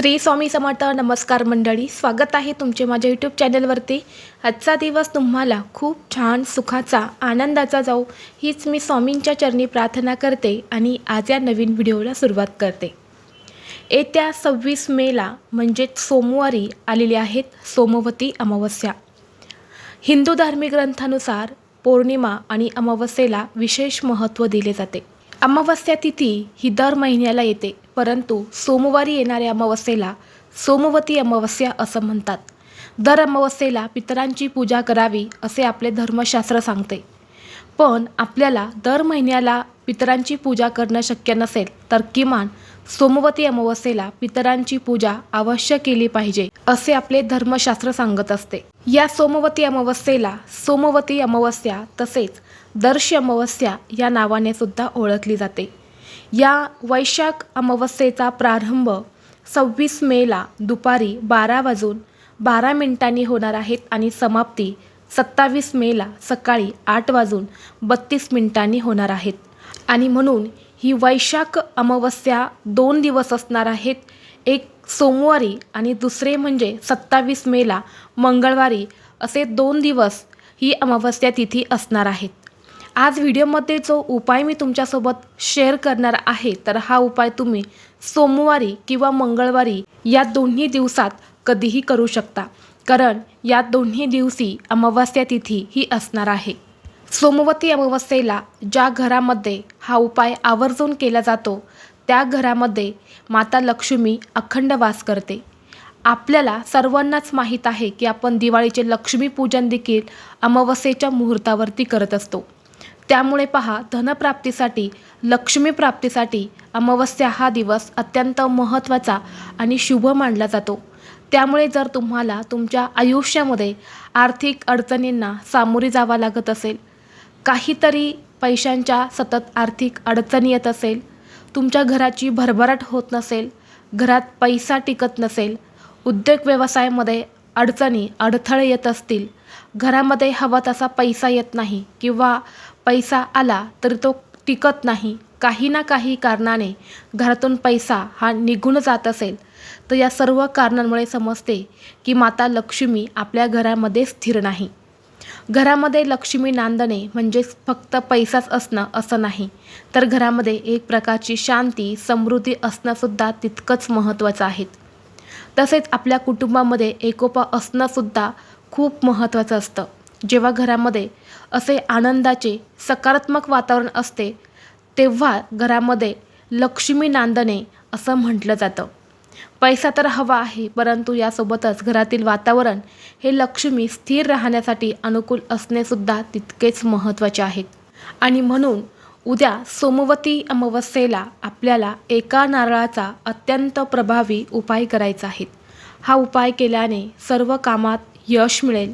श्री स्वामी समर्थ नमस्कार मंडळी स्वागत आहे तुमचे माझ्या यूट्यूब चॅनलवरती आजचा दिवस तुम्हाला खूप छान सुखाचा आनंदाचा जाऊ हीच मी स्वामींच्या चरणी प्रार्थना करते आणि आज या नवीन व्हिडिओला सुरुवात करते. येत्या सव्वीस मेला म्हणजेच सोमवारी आलेली आहेत सोमवती अमावस्या. हिंदू धार्मिक ग्रंथानुसार पौर्णिमा आणि अमावस्येला विशेष महत्त्व दिले जाते. अमावस्या तिथी ही दर महिन्याला येते परंतु सोमवारी येणाऱ्या अमावस्येला सोमवती अमावस्या असं म्हणतात. दर अमावस्येला पितरांची पूजा करावी असे आपले धर्मशास्त्र सांगते. पण आपल्याला दर महिन्याला पितरांची पूजा करणं शक्य नसेल तर किमान सोमवती अमावस्येला पितरांची पूजा अवश्य केली पाहिजे असे आपले धर्मशास्त्र सांगत असते. या सोमवती अमावस्येला सोमवती अमावस्या तसेच दर्श अमावस्या या नावाने सुद्धा ओळखली जाते. या वैशाख अमावस्येचा प्रारंभ सव्वीस मेला दुपारी बारा वाजून बारा मिनिटांनी होणार आहेत आणि समाप्ती सत्तावीस मेला सकाळी आठ वाजून बत्तीस मिनिटांनी होणार आहेत आणि म्हणून ही वैशाख अमावस्या दोन दिवस असणार आहेत. एक सोमवारी आणि दुसरे म्हणजे सत्तावीस मेला मंगळवारी असे दोन दिवस ही अमावस्या तिथी असणार आहेत. आज व्हिडिओमध्ये जो उपाय मी तुमच्यासोबत शेअर करणार आहे तर हा उपाय तुम्ही सोमवारी किंवा मंगळवारी या दोन्ही दिवसात कधीही करू शकता. कारण या दोन्ही दिवशी अमावस्या तिथी ही असणार आहे. सोमवती अमावस्येला ज्या घरामध्ये हा उपाय आवर्जून केला जातो त्या घरामध्ये माता लक्ष्मी अखंड वास करते. आपल्याला सर्वांनाच माहीत आहे की आपण दिवाळीचे लक्ष्मीपूजन देखील अमावस्येच्या मुहूर्तावरती करत असतो. त्यामुळे पहा धनप्राप्तीसाठी लक्ष्मीप्राप्तीसाठी अमावस्या हा दिवस अत्यंत महत्त्वाचा आणि शुभ मानला जातो. त्यामुळे जर तुम्हाला तुमच्या आयुष्यामध्ये आर्थिक अडचणींना सामोरे जावा लागत असेल काहीतरी पैशांच्या सतत आर्थिक अडचणी येत असेल तुमच्या घराची भरभराट होत नसेल घरात पैसा टिकत नसेल उद्योग व्यवसायामध्ये अडचणी अडथळे येत असतील घरामध्ये हवा तसा पैसा येत नाही किंवा पैसा आला तरी तो टिकत नाही काही ना काही कारणाने घरातून पैसा हा निघून जात असेल तर या सर्व कारणांमुळे समजते की माता लक्ष्मी आपल्या घरामध्ये स्थिर नाही. घरामध्ये लक्ष्मी नांदणे म्हणजेच फक्त पैसाच असणं असं नाही. तर घरामध्ये एक प्रकारची शांती समृद्धी असणंसुद्धा तितकंच महत्त्वाचं आहे. तसेच आपल्या कुटुंबामध्ये एकोपा असणंसुद्धा खूप महत्त्वाचं असतं. जेव्हा घरामध्ये असे आनंदाचे सकारात्मक वातावरण असते तेव्हा घरामध्ये लक्ष्मी नांदणे असं म्हटलं जातं. पैसा तर हवा आहे परंतु यासोबतच घरातील वातावरण हे लक्ष्मी स्थिर राहण्यासाठी अनुकूल असणेसुद्धा तितकेच महत्त्वाचे आहे आणि म्हणून उद्या सोमवती अमावस्येला आपल्याला एका नारळाचा अत्यंत प्रभावी उपाय करायचा आहे. हा उपाय केल्याने सर्व कामात यश मिळेल.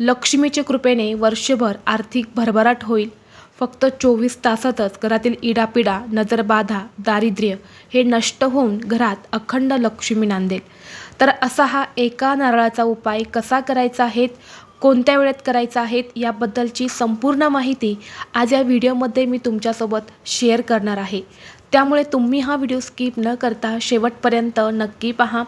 लक्ष्मीच्या कृपेने वर्षभर आर्थिक भरभराट होईल. फक्त चोवीस तासातच घरातील इडापिडा नजरबाधा दारिद्र्य हे नष्ट होऊन घरात अखंड लक्ष्मी नांदेल. तर असा हा एका नारळाचा उपाय कसा करायचा आहेत कोणत्या वेळेत करायचा आहेत याबद्दलची संपूर्ण माहिती आज या व्हिडिओमध्ये मी तुमच्यासोबत शेअर करणार आहे. त्यामुळे तुम्ही हा व्हिडिओ स्किप न करता शेवटपर्यंत नक्की पहा.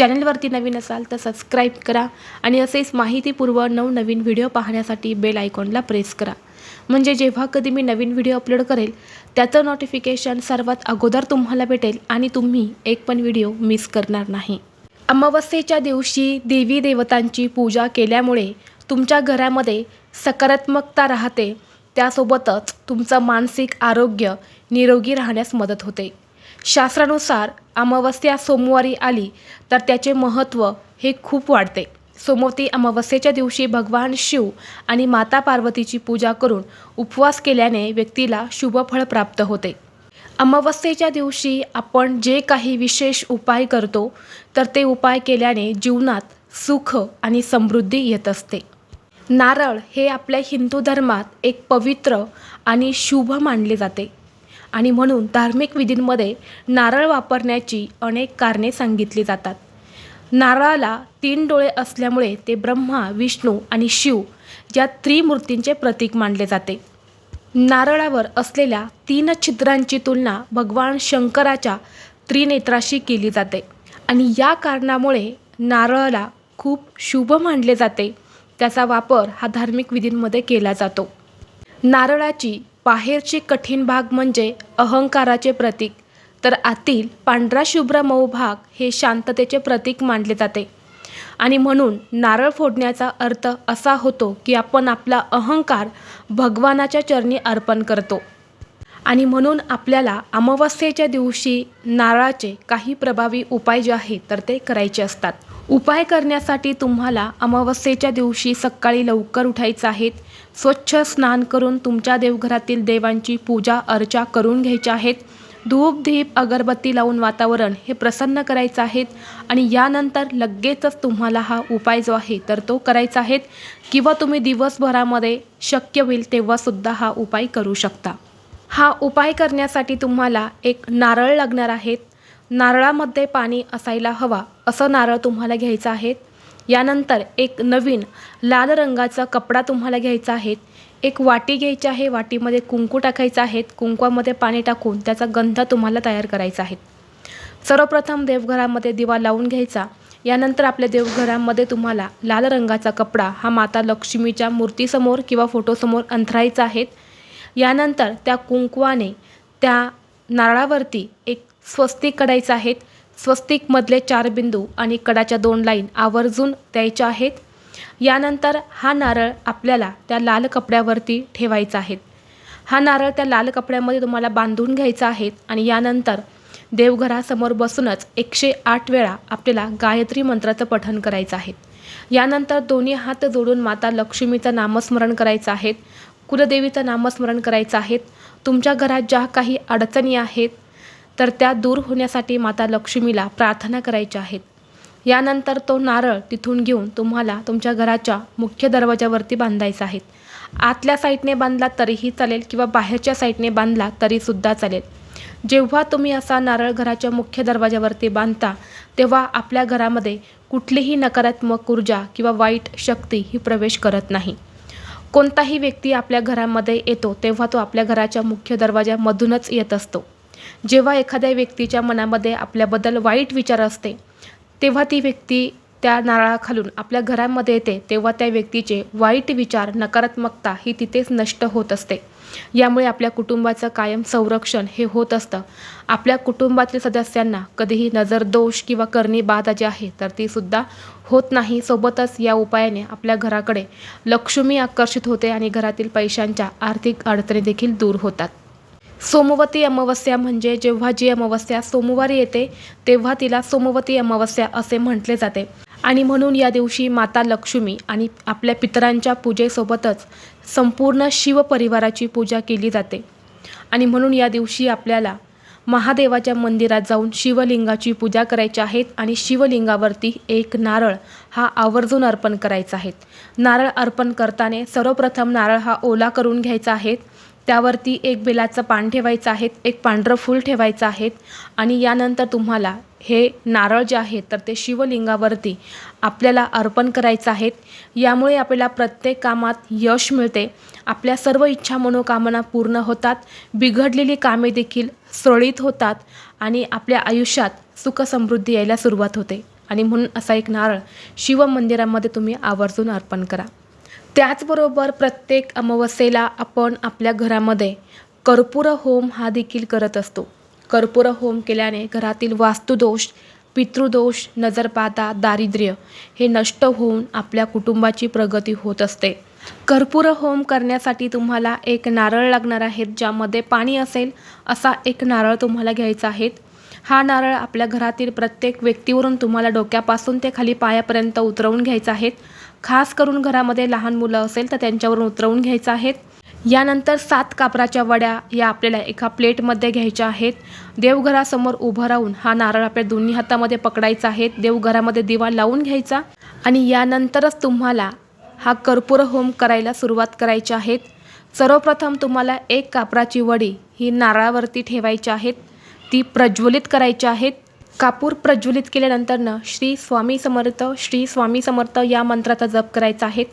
चॅनलवरती नवीन असाल तर सबस्क्राईब करा आणि असेच माहितीपूर्व नवनवीन व्हिडिओ पाहण्यासाठी बेल आयकॉनला प्रेस करा. म्हणजे जेव्हा कधी मी नवीन व्हिडिओ अपलोड करेल त्याचं नोटिफिकेशन सर्वात अगोदर तुम्हाला भेटेल आणि तुम्ही एक पण व्हिडिओ मिस करणार नाही. अमावस्येच्या दिवशी देवी देवतांची पूजा केल्यामुळे तुमच्या घरामध्ये सकारात्मकता राहते. त्यासोबतच तुमचं मानसिक आरोग्य निरोगी राहण्यास मदत होते. शास्त्रानुसार अमावस्या सोमवारी आली तर त्याचे महत्त्व हे खूप वाढते. सोमवती अमावस्येच्या दिवशी भगवान शिव आणि माता पार्वतीची पूजा करून उपवास केल्याने व्यक्तीला शुभफळ प्राप्त होते. अमावस्येच्या दिवशी आपण जे काही विशेष उपाय करतो तर ते उपाय केल्याने जीवनात सुख आणि समृद्धी येत असते. नारळ हे आपल्या हिंदू धर्मात एक पवित्र आणि शुभ मानले जाते. आणि म्हणून धार्मिक विधींमध्ये नारळ वापरण्याची अनेक कारणे सांगितली जातात. नारळाला तीन डोळे असल्यामुळे ते ब्रह्मा विष्णू आणि शिव या त्रिमूर्तींचे प्रतीक मानले जाते. नारळावर असलेल्या तीन छिद्रांची तुलना भगवान शंकराच्या त्रिनेत्राशी केली जाते आणि या कारणामुळे नारळाला खूप शुभ मानले जाते. त्याचा वापर हा धार्मिक विधींमध्ये केला जातो. नारळाची बाहेरचे कठीण भाग म्हणजे अहंकाराचे प्रतीक. तर आतील पांढरा शुभ्र मऊ भाग हे शांततेचे प्रतीक मानले जाते. आणि म्हणून नारळ फोडण्याचा अर्थ असा होतो की आपण आपला अहंकार भगवानाच्या चरणी अर्पण करतो. आणि म्हणून आपल्याला अमावस्येच्या दिवशी नारळाचे काही प्रभावी उपाय जे आहेत तर ते करायचे असतात. उपाय करण्यासाठी तुम्हाला अमावस्येच्या दिवशी सकाळी लवकर उठायचं आहेत स्वच्छ स्नान करून तुमच्या देवघरातील देवांची पूजा अर्चा करून घ्यायच्या आहेत. धूप धीप अगरबत्ती लावून वातावरण हे प्रसन्न करायचं आहे आणि यानंतर लगेचच तुम्हाला हा उपाय जो आहे तर तो करायचा आहे. किंवा तुम्ही दिवसभरामध्ये शक्य होईल तेव्हासुद्धा हा उपाय करू शकता. हा उपाय करण्यासाठी तुम्हाला एक नारळ लागणार आहेत. नारळामध्ये पाणी असायला हवा असं नारळ तुम्हाला घ्यायचं आहे यानंतर एक नवीन लाल रंगाचा कपडा तुम्हाला घ्यायचा आहे. एक वाटी घ्यायची आहे वाटीमध्ये कुंकू टाकायचं आहे. कुंकवामध्ये पाणी टाकून त्याचा गंध तुम्हाला तयार करायचा आहे. सर्वप्रथम देवघरामध्ये दिवा लावून घ्यायचा. यानंतर आपल्या देवघरामध्ये तुम्हाला लाल रंगाचा कपडा हा माता लक्ष्मीच्या मूर्तीसमोर किंवा फोटोसमोर अंथरायचा आहे. यानंतर त्या कुंकवाने त्या नारळावरती एक स्वस्तिक काढायचं आहेत. स्वस्तिकमधले चार बिंदू आणि कडाच्या दोन लाईन आवर्जून द्यायच्या आहेत. यानंतर हा नारळ आपल्याला त्या लाल कपड्यावरती ठेवायचा आहे. हा नारळ त्या लाल कपड्यामध्ये तुम्हाला बांधून घ्यायचा आहे आणि यानंतर देवघरासमोर बसूनच एकशे आठ वेळा आपल्याला गायत्री मंत्राचं पठण करायचं आहे. यानंतर दोन्ही हात जोडून माता लक्ष्मीचं नामस्मरण करायचं आहे. कुलदेवीचं नामस्मरण करायचं आहे तुमच्या घरात ज्या काही अडचणी आहेत तर त्या दूर होण्यासाठी माता लक्ष्मीला प्रार्थना करायच्या आहेत. यानंतर तो नारळ तिथून घेऊन तुम्हाला तुमच्या घराच्या मुख्य दरवाजावरती बांधायचा आहे. आतल्या साईडने बांधला तरीही चालेल किंवा बाहेरच्या साईडने बांधला तरीसुद्धा चालेल. जेव्हा तुम्ही असा नारळ घराच्या मुख्य दरवाजावरती बांधता तेव्हा आपल्या घरामध्ये कुठलीही नकारात्मक ऊर्जा किंवा वाईट शक्ती ही प्रवेश करत नाही. कोणताही व्यक्ती आपल्या घरामध्ये येतो तेव्हा तो आपल्या घराच्या मुख्य दरवाजामधूनच येत असतो. जेव्हा एखाद्या व्यक्तीच्या मनामध्ये आपल्याबद्दल वाईट विचार असते तेव्हा ती व्यक्ती त्या नारळाखालून आपल्या घरामध्ये येते तेव्हा त्या व्यक्तीचे वाईट विचार नकारात्मकता ही तिथेच नष्ट होत असते. यामुळे आपल्या कुटुंबाचं कायम संरक्षण हे होत असतं. आपल्या कुटुंबातील सदस्यांना कधीही नजर दोष किंवा करणी बाधा जी आहे तर ती सुद्धा होत नाही. सोबतच या उपायाने आपल्या घराकडे लक्ष्मी आकर्षित होते आणि घरातील पैशांच्या आर्थिक अडचणी देखील दूर होतात. सोमवती अमावस्या म्हणजे जेव्हा जी अमावस्या सोमवारी येते तेव्हा तिला सोमवती अमावस्या असे म्हटले जाते. आणि म्हणून या दिवशी माता लक्ष्मी आणि आपल्या पितरांच्या पूजेसोबतच संपूर्ण शिवपरिवाराची पूजा केली जाते. आणि म्हणून या दिवशी आपल्याला महादेवाच्या मंदिरात जाऊन शिवलिंगाची पूजा करायची आहेत आणि शिवलिंगावरती एक नारळ हा आवर्जून अर्पण करायचा आहे. नारळ अर्पण करताना सर्वप्रथम नारळ हा ओला करून घ्यायचा आहे. त्यावरती एक बेलाचं पान ठेवायचं आहे. एक पांढरं फूल ठेवायचं आहे. आणि यानंतर तुम्हाला हे नारळ जे आहेत तर ते शिवलिंगावरती आपल्याला अर्पण करायचं आहेत. यामुळे आपल्याला प्रत्येक कामात यश मिळते. आपल्या सर्व इच्छा मनोकामना पूर्ण होतात. बिघडलेली कामे देखील सुरळीत होतात आणि आपल्या आयुष्यात सुखसमृद्धी यायला सुरुवात होते. आणि म्हणून असा एक नारळ शिवमंदिरामध्ये तुम्ही आवर्जून अर्पण करा. त्याचबरोबर प्रत्येक अमावस्येला आपण आपल्या घरामध्ये कर्पूर होम हा देखील करत असतो. कर्पूर होम केल्याने घरातील वास्तुदोष पितृदोष नजरपाता दारिद्र्य हे नष्ट होऊन आपल्या कुटुंबाची प्रगती होत असते. कर्पूर होम करण्यासाठी तुम्हाला एक नारळ लागणार आहेत ज्यामध्ये पाणी असेल असा एक नारळ तुम्हाला घ्यायचा आहे. हा नारळ आपल्या घरातील प्रत्येक व्यक्तीवरून तुम्हाला डोक्यापासून ते खाली पायापर्यंत उतरवून घ्यायचा आहेत खास करून घरामध्ये लहान मुलं असेल तर त्यांच्यावरून उतरवून घ्यायचं आहेत यानंतर सात कापराच्या वड्या या आपल्याला एका प्लेटमध्ये घ्यायच्या आहेत. देवघरासमोर उभं राहून हा नारळ आपल्या दोन्ही हातामध्ये पकडायचा आहे. देवघरामध्ये दिवा लावून घ्यायचा आणि यानंतरच तुम्हाला हा कर्पूर होम करायला सुरुवात करायची आहेत. सर्वप्रथम तुम्हाला एक कापराची वडी ही नारळावरती ठेवायची आहेत. ती प्रज्वलित करायची आहेत. कापूर प्रज्वलित केल्यानंतरनं श्री स्वामी समर्थ श्री स्वामी समर्थ या मंत्राचा जप करायचा आहे.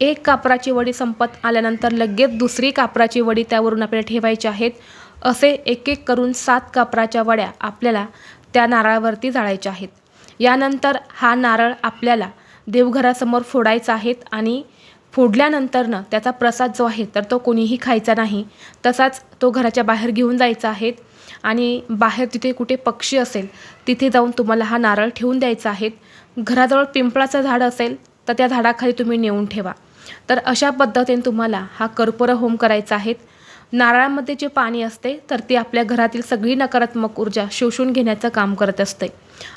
एक कापराची वडी संपत आल्यानंतर लगेच दुसरी कापराची वडी त्यावरून आपल्याला ठेवायची आहेत. असे एक एक करून सात कापराच्या वड्या आपल्याला त्या नारळावरती जाळायच्या आहेत. यानंतर हा नारळ आपल्याला देवघरासमोर फोडायचा आहेत आणि फोडल्यानंतरनं त्याचा प्रसाद जो आहे तर तो कोणीही खायचा नाही. तसाच तो घराच्या बाहेर घेऊन जायचा आहे आणि बाहेर तिथे कुठे पक्षी असेल तिथे जाऊन तुम्हाला हा नारळ ठेवून द्यायचा आहे. घराजवळ पिंपळाचं झाड असेल तर त्या झाडाखाली तुम्ही नेऊन ठेवा. तर अशा पद्धतीने तुम्हाला हा कर्पूर होम करायचा आहे. नारळामध्ये जे पाणी असते तर ते आपल्या घरातील सगळी नकारात्मक ऊर्जा शोषून घेण्याचं काम करत असते.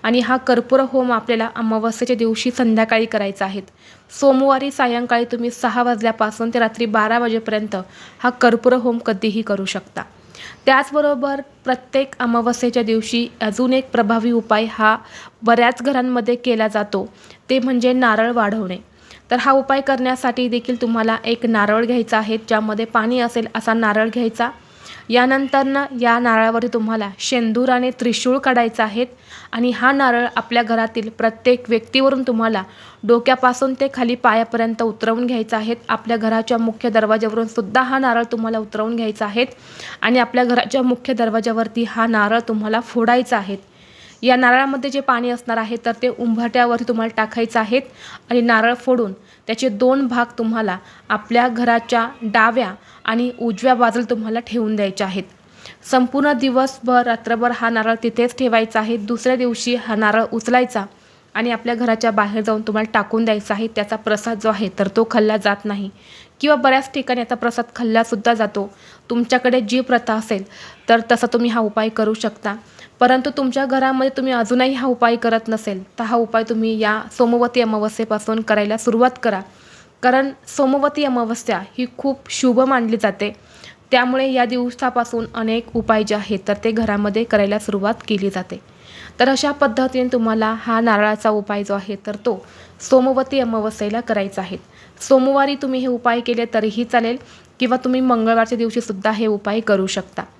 आणि हा कर्पूर होम आपल्याला अमावस्येच्या दिवशी संध्याकाळी करायचा आहे. सोमवारी सायंकाळी तुम्ही सहा वाजल्यापासून ते रात्री बारा वाजेपर्यंत हा कर्पूर होम कधीही करू शकता. त्याचबरोबर प्रत्येक अमावस्येच्या दिवशी अजून एक प्रभावी उपाय हा बऱ्याच घरांमध्ये केला जातो ते म्हणजे नारळ वाढवणे. तर हा उपाय करण्यासाठी देखील तुम्हाला एक नारळ घ्यायचा आहे ज्यामध्ये पाणी असेल असा नारळ घ्यायचा. यानंतरनं या नारळावरती तुम्हाला शेंदूर आणि त्रिशूळ काढायचं आहेत. आणि हा नारळ आपल्या घरातील प्रत्येक व्यक्तीवरून तुम्हाला डोक्यापासून ते खाली पायापर्यंत उतरवून घ्यायचा आहेत. आपल्या घराच्या मुख्य दरवाज्यावरून सुद्धा हा नारळ तुम्हाला उतरवून घ्यायचा आहेत. आणि आपल्या घराच्या मुख्य दरवाज्यावरती हा नारळ तुम्हाला फोडायचा आहे या नारळामध्ये जे पाणी असणार आहे तर ते उंबरट्यावरती तुम्हाला टाकायचं आहेत आणि नारळ फोडून त्याचे दोन भाग तुम्हाला आपल्या घराच्या डाव्या आणि उजव्या बाजूला तुम्हाला ठेवून द्यायचे आहेत. संपूर्ण दिवसभर रात्रभर हा नारळ तिथेच ठेवायचा आहे. दुसऱ्या दिवशी हा नारळ उचलायचा आणि आपल्या घराच्या बाहेर जाऊन तुम्हाला टाकून द्यायचा आहे. त्याचा प्रसाद जो आहे तर तो खाल्ला जात नाही. किंवा बऱ्याच ठिकाणी याचा प्रसाद खाल्लासुद्धा जातो. तुमच्याकडे जी प्रथा असेल तर तसा तुम्ही हा उपाय करू शकता. परंतु तुमच्या घरामध्ये तुम्ही अजूनही हा उपाय करत नसेल तर हा उपाय तुम्ही या सोमवती अमावस्येपासून करायला सुरुवात करा. कारण सोमवती अमावस्या ही खूप शुभ मानली जाते. त्यामुळे या दिवसापासून अनेक उपाय जे आहेत तर ते घरामध्ये करायला सुरुवात केली जाते. तर अशा पद्धतीने तुम्हाला हा नारळाचा उपाय जो आहे तर तो सोमवती अमावस्येला करायचा आहे. सोमवारी तुम्ही हे उपाय केले तरीही चालेल किंवा तुम्ही मंगळवारच्या दिवशीसुद्धा हे उपाय करू शकता.